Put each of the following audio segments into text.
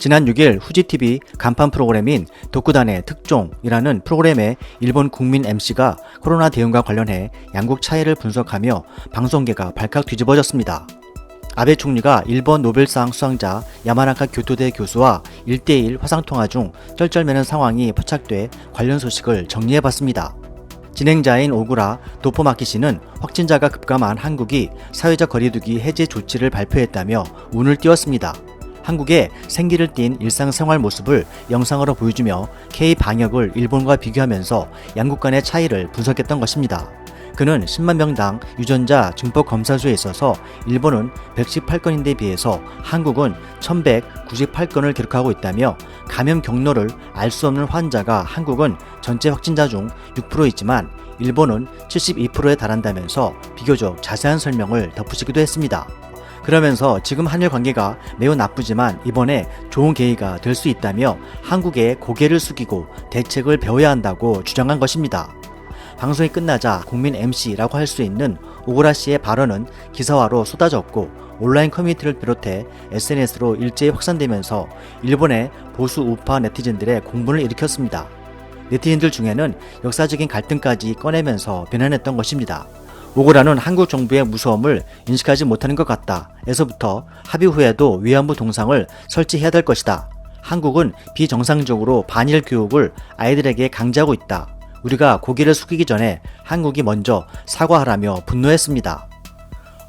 지난 6일 후지TV 간판 프로그램인 독구단의 특종이라는 프로그램에 일본 국민 MC가 코로나 대응과 관련해 양국 차이를 분석하며 방송계가 발칵 뒤집어졌습니다. 아베 총리가 일본 노벨상 수상자 야마나카 교토대 교수와 1대1 화상통화 중 쩔쩔매는 상황이 포착돼 관련 소식을 정리해봤습니다. 진행자인 오구라 도포마키 씨는 확진자가 급감한 한국이 사회적 거리두기 해제 조치를 발표했다며 운을 띄웠습니다. 한국의 생기를 띤 일상생활 모습을 영상으로 보여주며 K 방역을 일본과 비교하면서 양국 간의 차이를 분석했던 것입니다. 그는 10만 명당 유전자 증폭 검사 수에 있어서 일본은 118건인데 비해서 한국은 1198건을 기록하고 있다며 감염 경로를 알 수 없는 환자가 한국은 전체 확진자 중 6%있지만 일본은 72%에 달한다면서 비교적 자세한 설명을 덧붙이기도 했습니다. 그러면서 지금 한일 관계가 매우 나쁘지만 이번에 좋은 계기가 될 수 있다며 한국에 고개를 숙이고 대책을 배워야 한다고 주장한 것입니다. 방송이 끝나자 국민 MC라고 할 수 있는 오구라 씨의 발언은 기사화로 쏟아졌고 온라인 커뮤니티를 비롯해 SNS로 일제히 확산되면서 일본의 보수 우파 네티즌들의 공분을 일으켰습니다. 네티즌들 중에는 역사적인 갈등까지 꺼내면서 비난했던 것입니다. 오고라는 한국 정부의 무서움을 인식하지 못하는 것 같다. 에서부터 합의 후에도 위안부 동상을 설치해야 될 것이다. 한국은 비정상적으로 반일 교육을 아이들에게 강제하고 있다. 우리가 고개를 숙이기 전에 한국이 먼저 사과하라며 분노했습니다.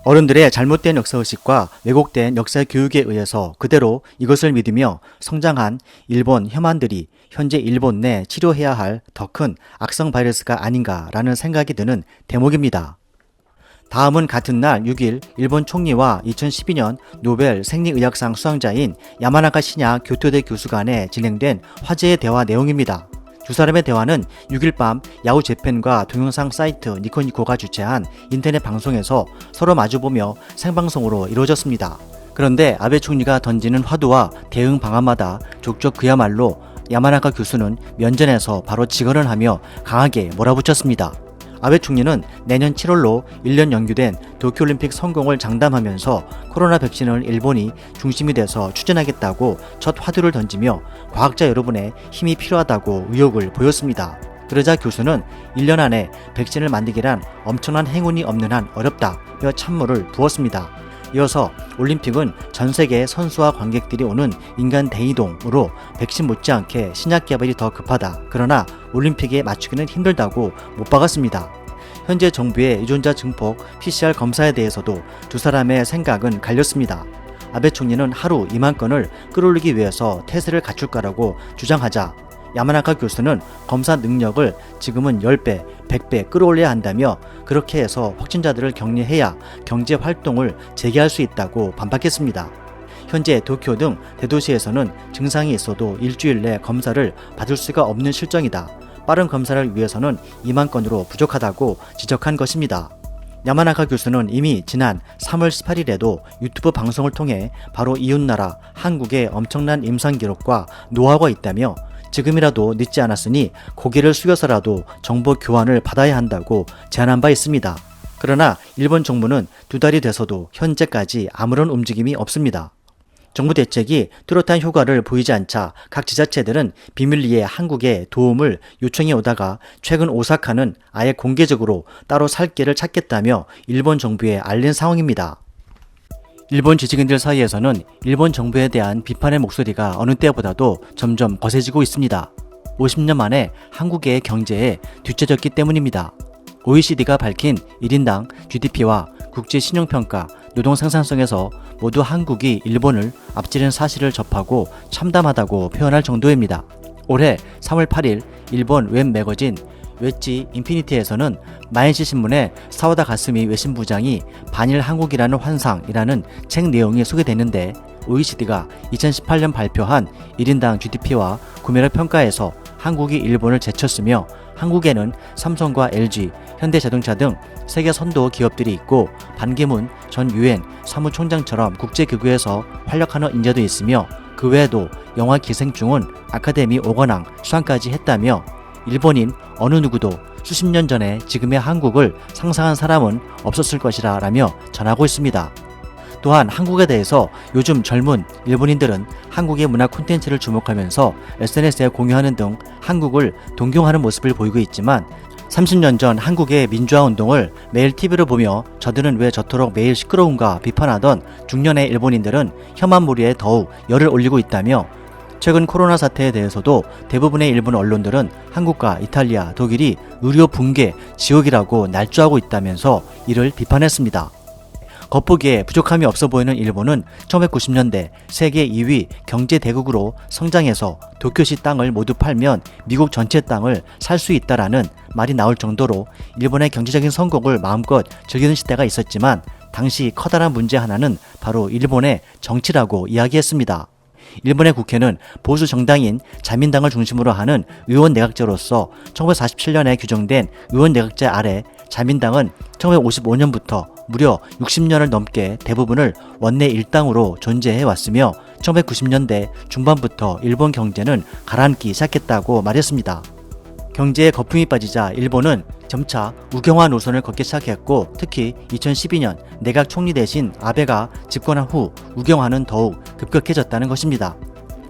어른들의 잘못된 역사의식과 왜곡된 역사 교육에 의해서 그대로 이것을 믿으며 성장한 일본 혐한들이 현재 일본 내 치료해야 할 더 큰 악성 바이러스가 아닌가라는 생각이 드는 대목입니다. 다음은 같은 날 6일 일본 총리와 2012년 노벨 생리의학상 수상자인 야마나카 신야 교토대 교수 간에 진행된 화제의 대화 내용입니다. 두 사람의 대화는 6일 밤 야후 재팬과 동영상 사이트 니코니코가 주최한 인터넷 방송에서 서로 마주보며 생방송으로 이루어졌습니다. 그런데 아베 총리가 던지는 화두와 대응 방안마다 족족 그야말로 야마나카 교수는 면전에서 바로 직언을 하며 강하게 몰아붙였습니다. 아베 총리는 내년 7월로 1년 연기된 도쿄올림픽 성공을 장담하면서 코로나 백신을 일본이 중심이 돼서 추진하겠다고 첫 화두를 던지며 과학자 여러분의 힘이 필요하다고 의욕을 보였습니다. 그러자 교수는 1년 안에 백신을 만들기란 엄청난 행운이 없는 한 어렵다며 찬물을 부었습니다. 이어서 올림픽은 전 세계 선수와 관객들이 오는 인간 대이동으로 백신 못지않게 신약 개발이 더 급하다. 그러나 올림픽에 맞추기는 힘들다고 못 박았습니다. 현재 정부의 유전자 증폭 PCR 검사에 대해서도 두 사람의 생각은 갈렸습니다. 아베 총리는 하루 2만 건을 끌어올리기 위해서 태세를 갖출 거라고 주장하자 야마나카 교수는 검사 능력을 지금은 10배, 100배 끌어올려야 한다며 그렇게 해서 확진자들을 격리해야 경제 활동을 재개할 수 있다고 반박했습니다. 현재 도쿄 등 대도시에서는 증상이 있어도 일주일 내 검사를 받을 수가 없는 실정이다. 빠른 검사를 위해서는 2만 건으로 부족하다고 지적한 것입니다. 야마나카 교수는 이미 지난 3월 18일에도 유튜브 방송을 통해 바로 이웃나라 한국의 엄청난 임상 기록과 노하우가 있다며 지금이라도 늦지 않았으니 고개를 숙여서라도 정보 교환을 받아야 한다고 제안한 바 있습니다. 그러나 일본 정부는 두 달이 돼서도 현재까지 아무런 움직임이 없습니다. 정부 대책이 뚜렷한 효과를 보이지 않자 각 지자체들은 비밀리에 한국에 도움을 요청해 오다가 최근 오사카는 아예 공개적으로 따로 살 길을 찾겠다며 일본 정부에 알린 상황입니다. 일본 지식인들 사이에서는 일본 정부에 대한 비판의 목소리가 어느 때보다도 점점 거세지고 있습니다. 50년 만에 한국의 경제에 뒤처졌기 때문입니다. OECD가 밝힌 1인당 GDP와 국제 신용평가, 노동 생산성에서 모두 한국이 일본을 앞지른 사실을 접하고 참담하다고 표현할 정도입니다. 올해 3월 8일 일본 웹 매거진 웨지 인피니티에서는 마인시 신문에 사와다 가스미 외신 부장이 반일 한국이라는 환상이라는 책 내용이 소개됐는데 OECD가 2018년 발표한 1인당 GDP와 구매력 평가에서 한국이 일본을 제쳤으며 한국에는 삼성과 LG, 현대자동차 등 세계 선도 기업들이 있고 반기문 전 유엔 사무총장처럼 국제기구에서 활약하는 인재도 있으며 그 외에도 영화 기생충은 아카데미 오건왕 수상까지 했다며 일본인 어느 누구도 수십 년 전에 지금의 한국을 상상한 사람은 없었을 것이라 라며 전하고 있습니다. 또한 한국에 대해서 요즘 젊은 일본인들은 한국의 문화 콘텐츠를 주목하면서 SNS에 공유하는 등 한국을 동경하는 모습을 보이고 있지만 30년 전 한국의 민주화 운동을 매일 TV를 보며 저들은 왜 저토록 매일 시끄러운가 비판하던 중년의 일본인들은 혐한 무리에 더욱 열을 올리고 있다며 최근 코로나 사태에 대해서도 대부분의 일본 언론들은 한국과 이탈리아, 독일이 의료 붕괴 지옥이라고 날조하고 있다면서 이를 비판했습니다. 겉보기에 부족함이 없어 보이는 일본은 1990년대 세계 2위 경제 대국으로 성장해서 도쿄시 땅을 모두 팔면 미국 전체 땅을 살 수 있다라는 말이 나올 정도로 일본의 경제적인 성공을 마음껏 즐기는 시대가 있었지만 당시 커다란 문제 하나는 바로 일본의 정치라고 이야기했습니다. 일본의 국회는 보수 정당인 자민당을 중심으로 하는 의원 내각제로서 1947년에 규정된 의원 내각제 아래 자민당은 1955년부터 무려 60년을 넘게 대부분을 원내 일당으로 존재해 왔으며 1990년대 중반부터 일본 경제는 가라앉기 시작했다고 말했습니다. 경제에 거품이 빠지자 일본은 점차 우경화 노선을 걷기 시작했고 특히 2012년 내각 총리 대신 아베가 집권한 후 우경화는 더욱 급격해졌다는 것입니다.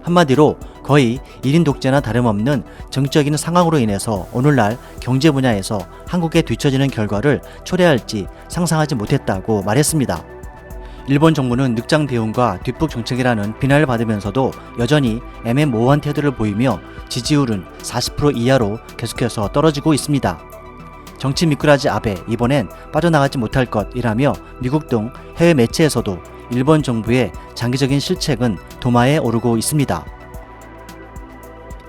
한마디로 거의 1인 독재나 다름없는 정치적인 상황으로 인해서 오늘날 경제 분야에서 한국에 뒤처지는 결과를 초래할지 상상하지 못했다고 말했습니다. 일본 정부는 늑장 대응과 뒷북 정책이라는 비난을 받으면서도 여전히 애매모호한 태도를 보이며 지지율은 40% 이하로 계속해서 떨어지고 있습니다. 정치 미꾸라지 아베 이번엔 빠져나가지 못할 것이라며 미국 등 해외 매체에서도 일본 정부의 장기적인 실책은 도마에 오르고 있습니다.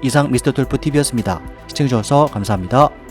이상 미스터 돌프 TV였습니다. 시청해주셔서 감사합니다.